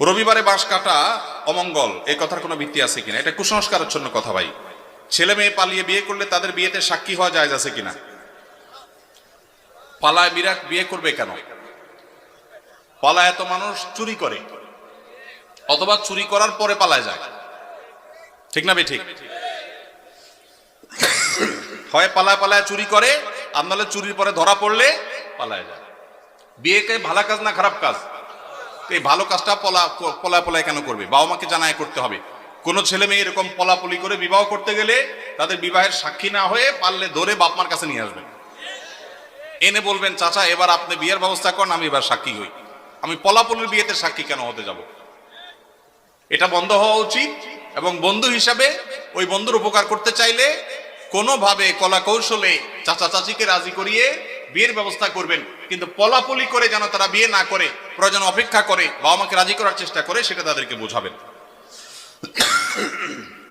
রবিবারে বাঁশ কাটা অমঙ্গল এই কথার কোনো ভিত্তি আছে কিনা? এটা কুসংস্কারাচ্ছন্ন কথা ভাই। ছেলে মেয়ে পালিয়ে বিয়ে করলে তাদের বিয়েতে সাক্ষী হওয়া যায় আছে কিনা? পালায় বিরাট বিয়ে করবে কেন? পালায় এত মানুষ চুরি করে, অথবা চুরি করার পরে পালায় যায়। ঠিক না ঠিক হয় পালায় পালায় চুরি করে নাহলে চুরির পরে ধরা পড়লে পালায় যায়। বিয়েকে ভালো কাজ না খারাপ কাজ? এই ভালো কাজটা পলা পলায় পলায় কেন করবে? বাবা মাকে জানায় করতে হবে। কোনো ছেলে মেয়ে এরকম পলাপলি করে বিবাহ করতে গেলে তাদের বিবাহের সাক্ষী না হয়ে পারলে ধরে বাপ মার কাছে নিয়ে আসবেন। এনে বলবেন, চাচা, এবার আপনি বিয়ের ব্যবস্থা করেন, আমি এবার সাক্ষী হই। আমি পলাপলির বিয়েতে সাক্ষী কেন হতে যাব? এটা বন্ধ হওয়া উচিত এবং বন্ধু হিসাবে ওই বন্ধুর উপকার করতে চাইলে কোনোভাবে কলা কৌশলে চাচা চাচিকে রাজি করিয়ে বিয়ের ব্যবস্থা করবেন, কিন্তু পলাপলি করে যেন তারা বিয়ে না করে প্রয়োজন অপেক্ষা করে বাবা মাকে রাজি করার চেষ্টা করে, সেটা তাদেরকে বোঝাবেন।